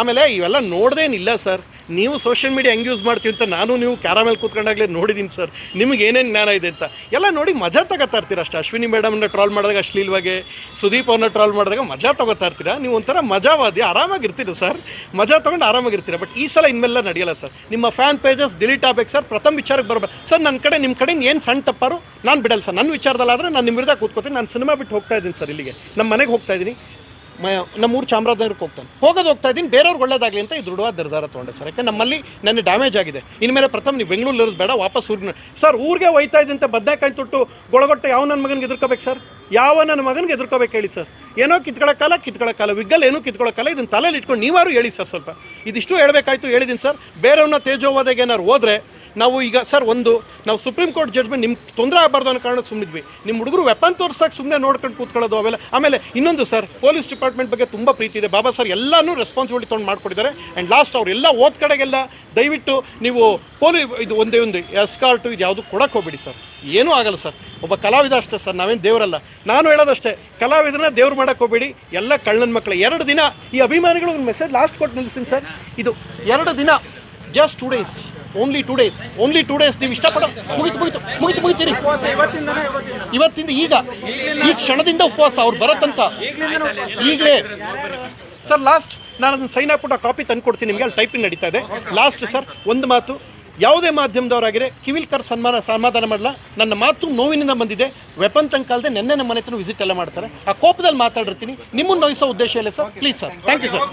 ಆಮೇಲೆ ಇವೆಲ್ಲ ನೋಡ್ದೇನಿಲ್ಲ ಸರ್. ನೀವು ಸೋಷಿಯಲ್ ಮೀಡಿಯಾ ಹೆಂಗೆ ಯೂಸ್ ಮಾಡ್ತೀವಿ ಅಂತ ನಾನು ನೀವು ಕ್ಯಾರಾಮೇಲೆ ಕೂತ್ಕೊಂಡಾಗಲೇ ನೋಡಿದ್ದೀನಿ ಸರ್. ನಿಮ್ಗೆ ಏನೇನು ಜ್ಞಾನ ಇದೆ ಅಂತ. ಎಲ್ಲ ನೋಡಿ ಮಜಾ ತಗೋತಾ ಇರ್ತೀರ ಅಷ್ಟೇ. ಅಶ್ವಿನಿ ಮೇಡಮ್ನ ಟ್ರಾಲ್ ಮಾಡಿದಾಗ ಅಶ್ಲೀಲ್ವಾಗೆ, ಸುದೀಪ್ ಅವ್ರನ್ನ ಟ್ರಾಲ್ ಮಾಡಿದಾಗ ಮಜಾ ತಗೋತಾ ಇರ್ತೀರಾ. ನೀವು ಒಂಥರ ಮಜಾವಾದಿ ಆರಾಮಾಗಿರ್ತೀರ ಸರ್. ಮಜಾ ತೊಗೊಂಡು ಆರಾಮಾಗಿರ್ತೀರ ಬಟ್ ಈ ಸಲ ಇನ್ಮೇಲೆ ನಡೆಯಲ್ಲ ಸರ್. ನಿಮ್ಮ ಫ್ಯಾನ್ ಪೇಜಸ್ ಡಿಲೀಟ್ ಆಗ್ಬೇಕು ಸರ್. ಪ್ರಥಮ ವಿಚಾರಕ್ಕೆ ಬರಬೇಕು ಸರ್ ನನ್ನ ಕಡೆ ನಿಮ್ಮ ಕಡೆಯಿಂದ ಏನು ಸಣ್ಣ ತಪ್ಪಾರು, ನಾನು ಬಿಡಲ್ಲ ಸರ್. ನನ್ನ ವಿಚಾರದಲ್ಲಾದರೆ ನಾನು ನಿಮ್ಮ ವಿರುದ್ಧ ಕೂತ್ಕೋತೀನಿ. ನಾನು ಸಿನಿಮಾ ಬಿಟ್ಟು ಹೋಗ್ತಾ ಇದ್ದೀನಿ ಸರ್ ಇಲ್ಲಿಗೆ. ನಮ್ಮ ಮನೆಗೆ ಹೋಗ್ತಾ ಇದ್ದೀನಿ. ನಮ್ಮೂರು ಚಾಮರಾಜನಗರಕ್ಕೆ ಹೋಗ್ತಾನೆ. ಹೋಗೋದು ಹೋಗ್ತಾ ಇದ್ದೀನಿ. ಬೇರೆಯವ್ರಿಗೆ ಒಳ್ಳೇದಾಗಲಿ ಅಂತ ಈ ದೃಢವಾದ ನಿರ್ಧಾರ ತೊಗೊಂಡೆ ಸರ್. ಯಾಕೆ ನಮ್ಮಲ್ಲಿ ನನ್ನ ಡ್ಯಾಮೇಜ್ ಆಗಿದೆ. ಇನ್ಮೇಲೆ ಪ್ರಥಮ ನೀವು ಬೆಂಗಳೂರಲ್ಲಿ ಇರೋದು ಬೇಡ, ವಾಪಸ್ ಊರಿನ ಸರ್, ಊರಿಗೆ ಹೋಯ್ತಾ ಇದ್ದಂತೆ ಬದನೆಕಾಯಿ ತೊಟ್ಟು ಗೊಳಗೊಟ್ಟು ಯಾವ ನನ್ನ ಮಗನಿಗೆ ಎದುರ್ಕೋಬೇಕು ಸರ್? ಯಾವ ನನ್ನ ಮಗನಿಗೆ ಎದುರ್ಕೋಬೇಕು ಹೇಳಿ ಸರ್? ಏನೋ ಕಿತ್ಕೊಳ್ಳೋಕ್ಕಲ್ಲ ಕಿತ್ಕೊಳ್ಳೋಕ್ಕಲ್ಲ ವಿಗ್ಗಲ್ ಏನೂ ಕಿತ್ಕೊಳ್ಳೋಕ್ಕಲ್ಲ ಇದನ್ನು ತಲೆಯಲ್ಲಿ ಇಟ್ಕೊಂಡು ನೀವಾರು ಹೇಳಿ ಸರ್ ಸ್ವಲ್ಪ. ಇದಿಷ್ಟು ಹೇಳಬೇಕಾಯ್ತು ಹೇಳಿದ್ದೀನಿ ಸರ್. ಬೇರೆಯವ್ರನ್ನ ತೇಜೋವಾದಾಗ ಏನಾರು ಹೋದರೆ ನಾವು ಈಗ, ಸರ್, ಒಂದು, ನಾವು ಸುಪ್ರೀಂ ಕೋರ್ಟ್ ಜಡ್ಜ್ಮೆಂಟ್ ನಿಮ್ಗೆ ತೊಂದರೆ ಆಗಬಾರ್ದು ಅನ್ನೋ ಕಾರಣಕ್ಕೆ ಸುಮ್ಮನಿದ್ವಿ ನಿಮ್ಮ ಹುಡುಗರು ವೆಪನ್ ತೋರ್ಸಕ್ಕೆ ಸುಮ್ಮನೆ ನೋಡ್ಕೊಂಡು ಕೂತ್ಕೊಳ್ಳೋದು ಅವೆಲ್ಲ. ಆಮೇಲೆ ಇನ್ನೊಂದು, ಸರ್ ಪೊಲೀಸ್ ಡಿಪಾರ್ಟ್ಮೆಂಟ್ ಬಗ್ಗೆ ತುಂಬ ಪ್ರೀತಿ ಇದೆ. ಬಾಬಾ ಸರ್, ಎಲ್ಲನೂ ರೆಸ್ಪಾನ್ಸಿಬಿಲಿಟಿ ತೊಗೊಂಡು ಮಾಡ್ಕೊಟ್ಟಿದ್ದಾರೆ. ಆ್ಯಂಡ್ ಲಾಸ್ಟ್ ಅವರೆಲ್ಲ ಓದ್ ಕಡೆಗೆಲ್ಲ ದಯವಿಟ್ಟು ನೀವು ಪೊಲೀ ಇದು ಒಂದೇ, ಒಂದು ಎಸ್ಕಾರ್ಟು ಇದು ಯಾವುದು ಕೊಡಕ್ಕೆ ಹೋಗ್ಬಿಡಿ, ಸರ್. ಏನೂ ಆಗಲ್ಲ, ಸರ್. ಒಬ್ಬ ಕಲಾವಿದ ಅಷ್ಟೇ, ಸರ್. ನಾವೇನು ದೇವರಲ್ಲ. ನಾನು ಹೇಳೋದಷ್ಟೇ, ಕಲಾವಿದರನ್ನ ದೇವ್ರು ಮಾಡಕ್ಕೆ ಹೋಗ್ಬೇಡಿ. ಎಲ್ಲ ಕಳ್ಳನ ಮಕ್ಕಳು ಎರಡು ದಿನ ಈ ಅಭಿಮಾನಿಗಳು ಒಂದು ಮೆಸೇಜ್ ಲಾಸ್ಟ್ ಕೊಟ್ಟು ನಿಲ್ಲಿಸ್ತೀನಿ, ಸರ್. ಇದು ಎರಡು ದಿನ just two days only two days only two days ನೀವು ಇಷ್ಟಪಡೋ ಮುಗಿತು ಮುಗಿತು ಮುಗಿತು ಮುಗಿತೀರಿ. ಇವತ್ತಿಂದ. ಈಗ ಈ ಕ್ಷಣದಿಂದ ಉಪವಾಸ ಅವ್ರು ಬರತ್ತಂತ. ಈಗಲೇ. ಸರ್ ಲಾಸ್ಟ್ ನಾನು ಅದನ್ನು ಸೈನ್ ಹಾಕ್ಬಿಟ್ಟು ಆ ಕಾಪಿ ತಂದು ಕೊಡ್ತೀನಿ ನಿಮಗೆ ಅಲ್ಲಿ ಟೈಪಿಂಗ್ ನಡೀತಾ ಇದೆ. ಲಾಸ್ಟ್ ಸರ್ ಒಂದು ಮಾತು. ಯಾವುದೇ ಮಾಧ್ಯಮದವರಾಗಿರೆ ಕಿವಿಲ್ಕರ್ ಸನ್ಮಾನ ಸಮಾಧಾನ ಮಾಡಲ್ಲ ನನ್ನ ಮಾತು ನೋವಿನಿಂದ ಬಂದಿದೆ. ವೆಪನ್ ತಂಕಾಲದೆ ನಿನ್ನೆ ನೆನ್ನೆ ನಮ್ಮ ಮನೆ ಹತ್ರ ವಿಸಿಟ್ ಎಲ್ಲ ಮಾಡ್ತಾರೆ. ಆ ಕೋಪದಲ್ಲಿ ಮಾತಾಡಿರ್ತೀನಿ. ನಿಮ್ಮನ್ನು ನೋಯಿಸೋ ಉದ್ದೇಶ ಇಲ್ಲ sir. Please sir thank you sir